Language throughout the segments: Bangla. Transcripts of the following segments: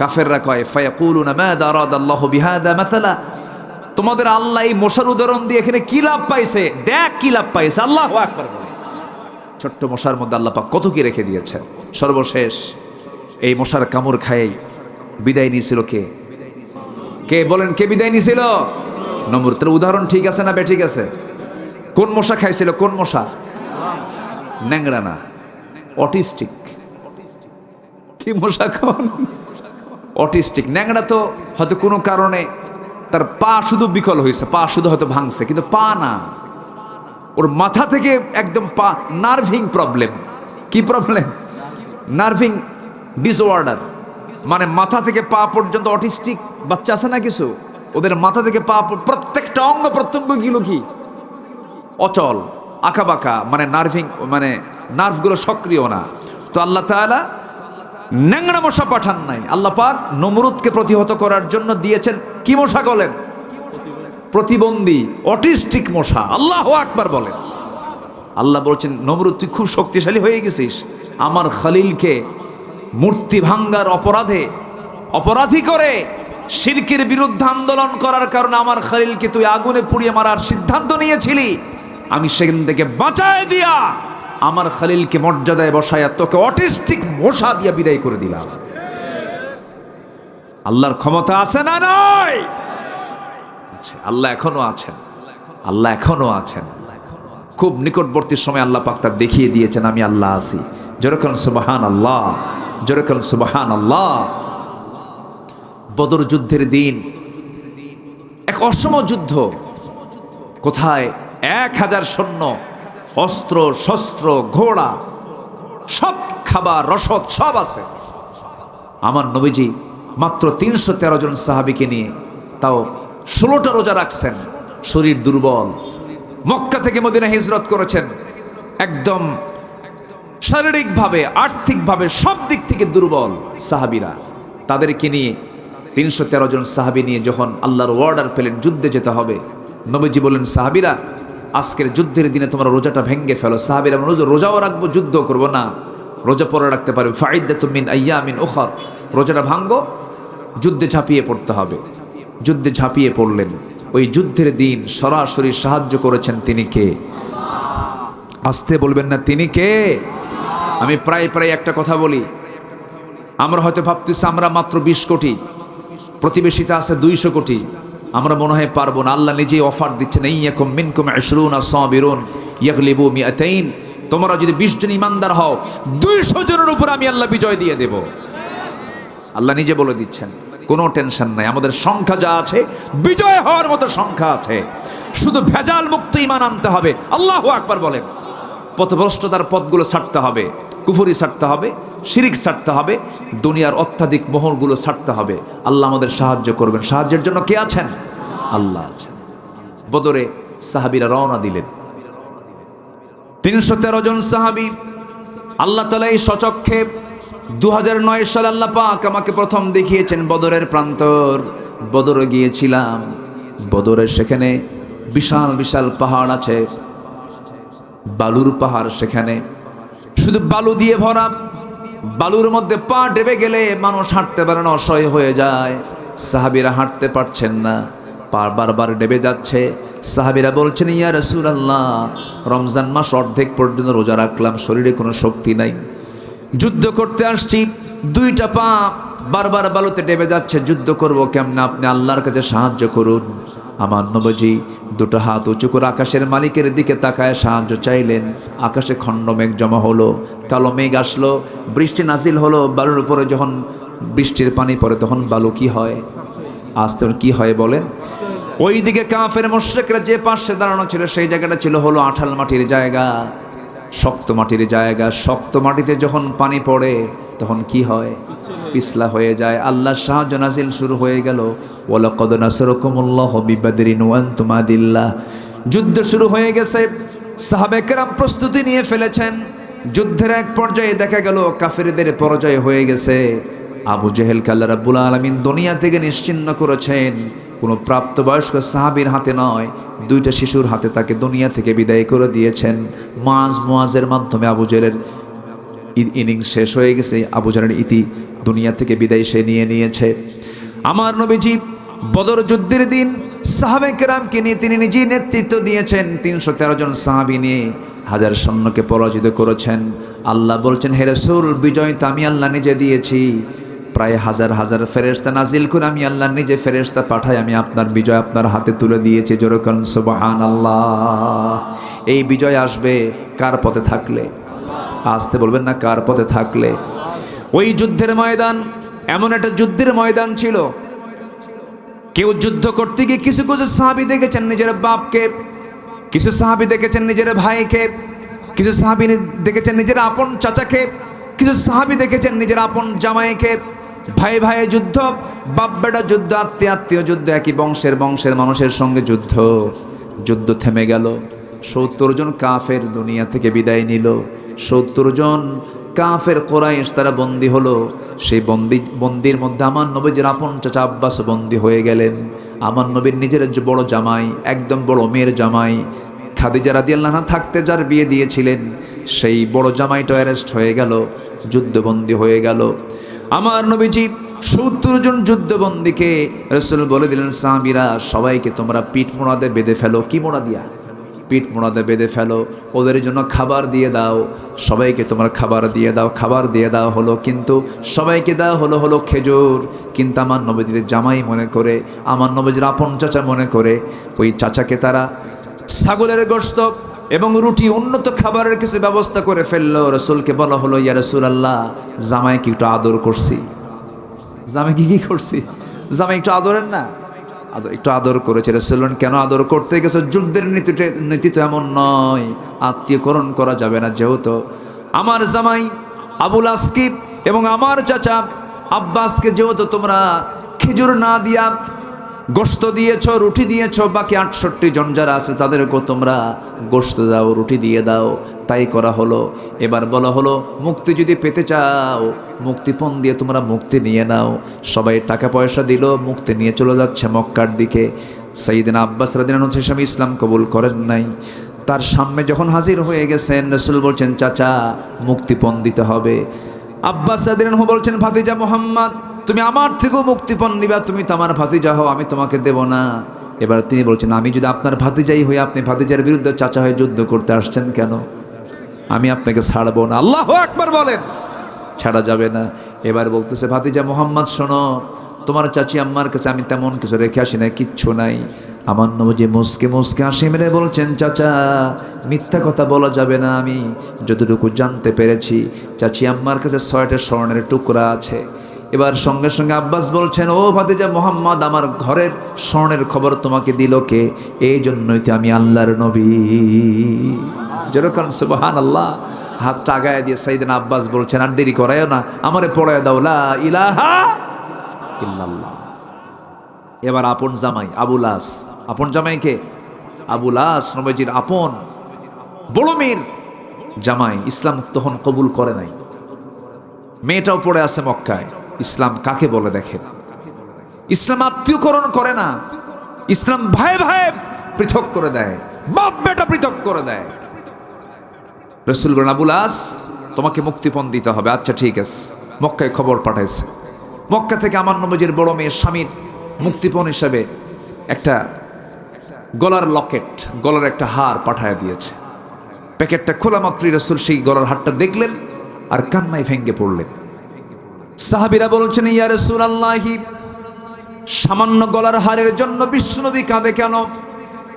কাফেররা কয় ফায়াকুলুনা মাযা আরাদাল্লাহু বিহাদা মাসালা? তোমাদের আল্লাহ এই মশার উদাহরণ দিয়ে এখানে কি লাভ পাইছে? দেখ কি লাভ পাইছে আল্লাহু। আকবার ছোট্ট মশার মধ্যে আল্লাহ পাক কত কি রেখে দিয়েছেন? সর্বশেষ এই মশার কামড় খাই বিদায় নিয়েছিল কে? কে বলেন কে বিদায় নিয়েছিল? নমরুদ তার উদাহরণ ঠিক আছে না বে ঠিক আছে? কোন মশা খাইছিল? কোন মশা? ন্যাংরা না অটিস্টিক। কি মশা কোন অটিস্টিক। ন্যাংরা তো হয়তো কোনো কারণে তার পা শুধু বিকল হয়েছে, পা শুধু হয়তো ভাঙছে, কিন্তু পা না। ওর মাথা থেকে একদম পা, নার্ভিং প্রবলেম। কি প্রবলেম? Nerving disorder. মানে মাথা থেকে পা পর্যন্ত অটিস্টিক। বাচ্চা আছে না কিছু? ওদের মাথা থেকে পা প্রত্যেকটা অঙ্গ প্রত্যঙ্গগুলো কি? অচল, আঁকাবাঁকা মানে নার্ভিং মানে নার্ভগুলো সক্রিয় না। তো আল্লাহ তাআলা ন্যাংরা মশা পাঠান নাই। আল্লাহ পাক নমরুদকে প্রতিহত করার জন্য দিয়েছেন কি মশা বলেন? প্রতিবন্ধী, অটিস্টিক মশা। আল্লাহ আকবার বলেন। আল্লাহ বলছেন, নমরুদ, তুই খুব শক্তিশালী হয়ে গেছিস। আমার খালিলকে মূর্তি ভাঙ্গার অপরাধে অপরাধী করে শিরকের বিরুদ্ধে আন্দোলন করার কারণে আমার খালিলকে তুই আগুনে পুড়িয়ে মারার সিদ্ধান্ত নিয়েছিলি। আমি সেখান থেকে বাঁচায় দিয়া আমার খালিলকে মর্যাদায় বসায়া তোকে অটিস্টিক মশা দিয়া বিদায় করে দিলাম। আল্লাহর ক্ষমতা আছে না নয় আল্লাহ এখনও আছেন। আল্লাহ এখনও আছেন। খুব নিকটবর্তী সময় আল্লাহ পাক দেখিয়ে দিয়েছেন, আমি আল্লাহ আছি। যেরকম সুবাহান আল্লাহ যেরকম সুবাহান আল্লাহ বদর যুদ্ধের দিন, এক অসম যুদ্ধ। কোথায়? এক হাজার সৈন্য অস্ত্র, শস্ত্র, ঘোড়া, সব খাবার, রসদ, সব আছে। আমার নবীজি মাত্র তিনশো তেরো জন সাহাবিকে নিয়ে তাও ষোলোটা রোজা রাখছেন। শরীর দুর্বল। মক্কা থেকে মদিনা হিজরত করেছেন। একদম শারীরিকভাবে, আর্থিকভাবে সব দিক থেকে দুর্বল সাহাবিরা। তাদেরকে নিয়ে তিনশো তেরো জন সাহাবি নিয়ে যখন আল্লাহর অর্ডার পেলেন, যুদ্ধে যেতে হবে। নবীজি বললেন, সাহাবিরা আজকের যুদ্ধের দিনে তোমরা রোজাটা ভেঙ্গে ফেলো। সাহাবিরা রোজা রোজাও রাখব যুদ্ধ করব না। রোজা পরে রাখতে পারবে। ফাইদা তুমিন আইয়া মিন ওখর রোজাটা ভাঙ্গো যুদ্ধে ঝাঁপিয়ে পড়তে হবে। যুদ্ধে ঝাঁপিয়ে পড়লেন। ওই যুদ্ধের দিন সরাসরি সাহায্য করেছেন তিনি কে? আসতে বলবেন না, তিনি কে? আমি প্রায় প্রায় একটা কথা বলি। আমরা হয়তো ভাবতেছি আমরা মাত্র বিশ কোটি। প্রতিবেশীতে আছে দুইশো কোটি। আমরা মনে হয় পারব না। আল্লাহ নিজেই অফার দিচ্ছেন এই এরকম মিনকুম আশরুন আসাবিরুন ইয়াগলিবু মিয়াতাইন। তোমরা যদি বিশ জন ইমানদার হও, দুইশো জনের উপর আমি আল্লাহ বিজয় দিয়ে দেব। আল্লাহ নিজে বলে দিচ্ছেন, কোনো টেনশন নাই। আমাদের সংখ্যা যা আছে, বিজয় হওয়ার মতো সংখ্যা আছে। শুধু ভেজাল মুক্ত ইমান আনতে হবে। আল্লাহ আকবার বলেন। পথভ্রষ্টতার পথগুলো ছাড়তে হবে, কুফুরি ছাড়তে হবে। শিরিক ছাড়তে হবে, দুনিয়ার অত্যাধিক মোহরগুলো ছাড়তে হবে। আল্লাহ আমাদের সাহায্য করবেন। সাহায্যের জন্য কে আছেন? আল্লাহ আছেন। বদরে সাহাবিরা রওনা দিলেন। তিনশো তেরো জন সাহাবি, আল্লাহ তালা এই সচক্ষে দু নয় সালে আল্লাহ পাক আমাকে প্রথম দেখিয়েছেন বদরের প্রান্তর। বদরে গিয়েছিলাম। বদরে সেখানে বিশাল বিশাল পাহাড় আছে। বালুর পাহাড় সেখানে। শুধু বালু দিয়ে ভরা বালুর মধ্যে পা ডেবে গেলে মানুষ হাঁটতে পারে না, অসহায় হয়ে যায়। সাহাবিরা হাঁটতে পারছেন না, পা বারবার ডেবে যাচ্ছে। সাহাবিরা বলছেন, ইয়া রাসূলুল্লাহ, রমজান মাস অর্ধেক পর্যন্ত রোজা রাখলাম, শরীরে কোনো শক্তি নাই। যুদ্ধ করতে আসছি, দুইটা পা বারবার বালুতে ডেবে যাচ্ছে। যুদ্ধ করব কেমনে? আপনি আল্লাহর কাছে সাহায্য করুন। আমার নবজি দুটো হাত উঁচু করে আকাশের মালিকের দিকে তাকায় সাহায্য চাইলেন। আকাশে খণ্ড মেঘ জমা হলো, কালো মেঘ আসলো, বৃষ্টি নাজিল হলো, বালুর উপরে যখন বৃষ্টির পানি পড়ে তখন বালু কি হয়? আসতে কি হয় বলেন? ওই দিকে কাফের মোশেকরা যে পাশে দাঁড়ানো ছিল, সেই জায়গাটা ছিল হলো আঠাল মাটির জায়গা। শক্ত মাটির জায়গা, শক্ত মাটিতে যখন পানি পড়ে তখন কি হয়? পিছলা হয়ে যায়। আল্লাহর সাহায্য নাজিল শুরু হয়ে গেল। ওয়ালাকাদ নাসরাকুমুল্লাহ বিবাদরিন ওয়া আনতুম আদিল্লাহ। যুদ্ধ শুরু হয়ে গেছে। সাহাবেকেরাম প্রস্তুতি নিয়ে ফেলেছেন। যুদ্ধের এক পর্যায়ে দেখা গেল কাফেরদের পরাজয় হয়ে গেছে। আবু জেহেল কাল্লা রাব্বুল আলমিন দুনিয়া থেকে নিশ্চিন্ন করেছেন। কোনো প্রাপ্তবয়স্ক সাহাবীর হাতে নয়, দুইটা শিশুর হাতে তাকে দুনিয়া থেকে বিদায় করে দিয়েছেন। মাজ মোয়াজের মাধ্যমে আবু জেলের ইনিংস শেষ হয়ে গেছে। আবু জানের ইতি দুনিয়া থেকে বিদায় সে নিয়ে নিয়েছে। আমার নবীজি বদর যুদ্ধের দিন সাহাবে কেরামকে নিয়ে তিনি নিজেই নেতৃত্ব দিয়েছেন। তিনশো তেরো জন সাহাবি নিয়ে হাজার সৈন্যকে পরাজিত করেছেন। আল্লাহ বলছেন, হে রসুল, বিজয় তো আমি আল্লাহ নিজে দিয়েছি। প্রায় হাজার হাজার ফেরেস্তা নাজিল করে আমি আল্লাহ নিজে ফেরেস্তা পাঠাই। আমি আপনার বিজয় আপনার হাতে তুলে দিয়েছি। যেরকম সুবাহান আল্লাহ এই বিজয় আসবে কার পথে থাকলে? আসতে বলবেন না, কার পথে থাকলে? ওই যুদ্ধের ময়দান, এমন একটা যুদ্ধের ময়দান ছিল। কেউ যুদ্ধ করতে গিয়ে কিছু কিছু সাহাবি দেখেছেন নিজের বাপকে, কিছু সাহাবি দেখেছেন নিজের ভাইকে, কিছু সাহাবি দেখেছেন নিজের আপন চাচাকে, কিছু সাহাবি দেখেছেন নিজের আপন জামাইকে। ভাই ভাই যুদ্ধ, বাপ বেটা যুদ্ধ, আত্মীয় আত্মীয় যুদ্ধ, একই বংশের বংশের মানুষের সঙ্গে যুদ্ধ। যুদ্ধ থেমে গেল, সত্তর জন কাফের দুনিয়া থেকে বিদায় নিল। সত্তর জন কাফের কোরাইশ তারা বন্দী হলো। সেই বন্দি বন্দির মধ্যে আমার নবীজির আপন চাচা আব্বাস বন্দী হয়ে গেলেন। আমার নবীর নিজের বড় জামাই, একদম বড় মেয়ের জামাই, খাদিজা রাদিয়াল্লাহ থাকতে যার বিয়ে দিয়েছিলেন, সেই বড় জামাইটা অ্যারেস্ট হয়ে গেল, যুদ্ধবন্দী হয়ে গেল। আমার নবীজি সত্তর জন যুদ্ধবন্দীকে রসুল বলে দিলেন, সাহাবিরা, সবাইকে তোমরা পিঠ মোড়াতে বেঁধে ফেলো। কি মোড়া দিয়া? পিঠ মোড়াতে বেঁধে ফেলো। ওদের জন্য খাবার দিয়ে দাও। সবাইকে তোমার খাবার দিয়ে দাও। খাবার দিয়ে দেওয়া হলো কিন্তু সবাইকে দেওয়া হলো হলো খেজুর। কিন্তু আমার নবীজির জামাই মনে করে, আমার নবীজির আপন চাচা মনে করে, ওই চাচাকে তারা ছাগলের গোস্ত এবং রুটি উন্নত খাবারের কিছু ব্যবস্থা করে ফেলল। রসুলকে বলা হলো, ইয়া রসুল আল্লাহ জামাইকে একটু আদর করছি। জামাইকে কি করছি? জামাই একটু আদরের না? একটু আদর করেছে। রসুলন কেন আদর করতে গেছে? যুদ্ধের নীতিটা নীতি তো এমন নয়। আত্মীয়করণ করা যাবে না যেহেতু। আমার জামাই আবুল আসকিব এবং আমার চাচা আব্বাসকে যেহেতু তোমরা খেজুর না দিয়া গোস্ত দিয়েছ, রুটি দিয়েছ, বাকি আটষট্টি জন যারা আছে তাদেরকেও তোমরা গোস্ত দাও, রুটি দিয়ে দাও। তাই করা হলো। এবার বলা হলো, মুক্তি যদি পেতে চাও, মুক্তিপণ দিয়ে তোমরা মুক্তি নিয়ে নাও। সবাই টাকা পয়সা দিল, মুক্তি নিয়ে চলে যাচ্ছে মক্কার দিকে। সাইদিন আব্বাস রাদিন হিসাবে ইসলাম কবুল করেন নাই। তার সামনে যখন হাজির হয়ে গেছেন, রসুল বলছেন, চাচা, মুক্তিপণ দিতে হবে। আব্বাস রাদিন বলছেন, ভাতিজা মোহাম্মদ, তুমি আমার থেকেও মুক্তিপণ নিবা, তুমি তো আমার ভাতিজা হও, আমি তোমাকে দেব না। এবার তিনি বলছেন, আমি যদি আপনার ভাতিজাই হয়ে আপনি ভাতিজার বিরুদ্ধে চাচা হয়ে যুদ্ধ করতে আসছেন কেন? আমি আপনাকে ছাড়বো না। আল্লাহ একবার বলেন। ছাড়া যাবে না। এবার বলতেছে, ভাতিজা মোহাম্মদ, শোনো, তোমার চাচি আম্মার কাছে আমি তেমন কিছু রেখে আসি না কিচ্ছু নাই। আমার নবজি মুসকে মুসকে হাসি মেরে বলছেন, চাচা, মিথ্যা কথা বলা যাবে না আমি। যতটুকু জানতে পেরেছি, চাচি আম্মার কাছে ছয়টা স্বর্ণের টুকরা আছে। এবার সঙ্গে সঙ্গে আব্বাস বলছেন, ও ভাতিজা মোহাম্মদ, আমার ঘরের স্বর্ণের খবর তোমাকে দিল কে? এই জন্যই তো আমি আল্লাহর নবী। যেরকম সুবাহান আল্লাহ হাতটা আগায় দিয়ে সাইদিন আব্বাস বলছেন, আর দেরি করায়ও না, আমারে পড়ায় দাও ইলাহা এবার আপন জামাই আবুলাস আপন জামাই কে? আবুলাস নবজির আপন। বড় মেয়ের জামাই, ইসলাম তখন কবুল করে নাই। মেয়েটাও পড়ে আছে মক্কায়। ইসলাম কাকে বলে দেখেন ইসলাম আত্মীয়করণ করে না। ইসলাম ভাই ভাই পৃথক করে দেয়। বাপ বেটা পৃথক করে দেয়। রসুল আবুল আস, তোমাকে মুক্তিপণ দিতে হবে। আচ্ছা ঠিক আছে। মক্কায় খবর পাঠাইছে। মক্কা থেকে আমার নবজির বড় মেয়ের স্বামীর মুক্তিপণ হিসাবে একটা গলার লকেট, গলার একটা হার পাঠায় দিয়েছে। প্যাকেটটা খোলা মাত্রই রসুল সেই গলার হারটা দেখলেন আর কান্নায় ভেঙ্গে পড়লেন। সাহাবিরা বলছেন, ইয়া রসুল আল্লাহি সামান্য গলার হারের জন্য বিষ্ণুনবী কাঁদে কেন?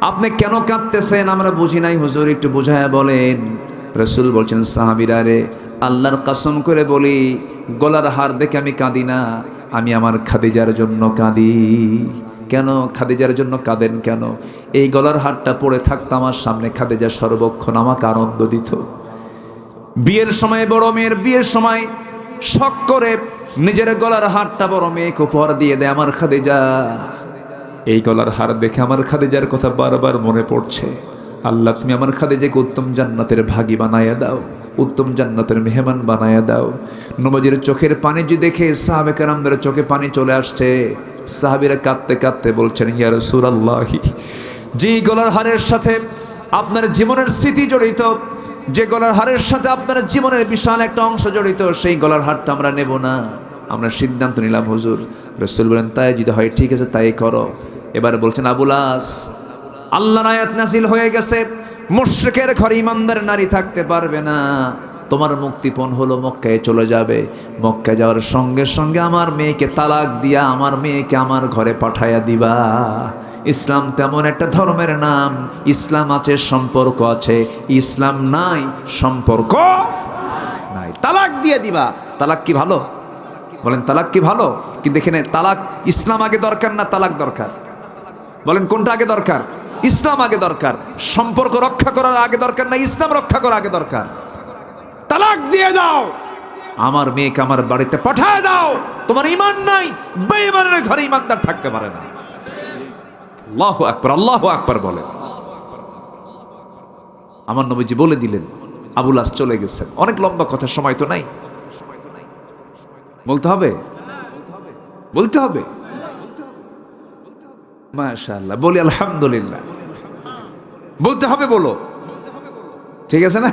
আপনি কেন কাঁদতেছেন? আমরা বুঝি নাই। হুজুর একটু বোঝায় বলেন। রসুল বলছেন, সাহাবিরা রে, আল্লাহর কাসম করে বলি, গলার হার দেখে আমি কাঁদি না। আমি আমার খাদিজার জন্য কাঁদি। কেন? খাদিজার জন্য কাঁদেন কেন? এই গলার হারটা পড়ে থাকতো আমার সামনে খাদিজা সর্বক্ষণ আমাকে আনন্দ দিত। বিয়ের সময়, বড় মেয়ের বিয়ের সময় শখ করে নিজের গলার হারটা বড় মেয়েকে উপহার দিয়ে দেয় আমার খাদিজা। এই গলার হার দেখে আমার খাদিজার কথা বারবার মনে পড়ছে। আল্লাহ, তুমি আমার খাদিজাকে উত্তম জান্নাতের ভাগি বানায়া দাও, উত্তম জান্নাতের মেহমান বানায়া দাও। নবজির চোখের পানি যে দেখে সাহাবেকারামদের চোখে পানি চলে আসছে। সাহাবিরা কাঁদতে কাঁদতে বলছেন ইয়ার সুরাল্লাহি যে গলার হারের সাথে আপনার জীবনের স্মৃতি জড়িত যে গলার হারের সাথে আপনার জীবনের বিশাল একটা অংশ জড়িত, সেই গলার হারটা আমরা নেব না। আমরা সিদ্ধান্ত নিলাম, হুজুর, রসুল বলেন, তাই যদি হয়, ঠিক আছে, তাই করো। এবার বলছেন আবুলাস আল্লাহর নায়াত নাসিল হয়ে গেছে। মুশ্রিকের ঘরে ইমানদার নারী থাকতে পারবে না। তোমার মুক্তিপণ হলো মক্কায় চলে যাবে। মক্কায় যাওয়ার সঙ্গে সঙ্গে আমার মেয়েকে তালাক দিয়া, আমার মেয়েকে আমার ঘরে পাঠাইয়া দিবা। ইসলাম তেমন একটা ধর্মের নাম, ইসলাম আছে, সম্পর্ক আছে, ইসলাম নাই, সম্পর্ক নাই। তালাক দিয়ে দিবা। তালাক কি ভালো? বলেন, তালাক কি ভালো? কিন্তু এখানে তালাক, ইসলাম আগে দরকার না তালাক দরকার? বলেন, কোনটা আগে দরকার? ইসলাম আগে দরকার। সম্পর্ক রক্ষা করার আগে দরকার না ইসলাম রক্ষা করা আগে দরকার? তালাক দিয়ে দাও। আমার মেয়েকে আমার বাড়িতে পাঠায় দাও। তোমার ইমান নাই, বেঈমানের ঘরে ইমানদার থাকতে পারে না। আল্লাহ আকবার আল্লাহ আকবার বলে। আমার নবীজি বলে দিলেন, আবুল আস চলে গেছেন। অনেক লম্বা কথা, সময় তো নাই। বলতে হবে? বলতে হবে? মাশাআল্লাহ, বলি আলহামদুলিল্লাহ। বলতে হবে বলো। ঠিক আছে না?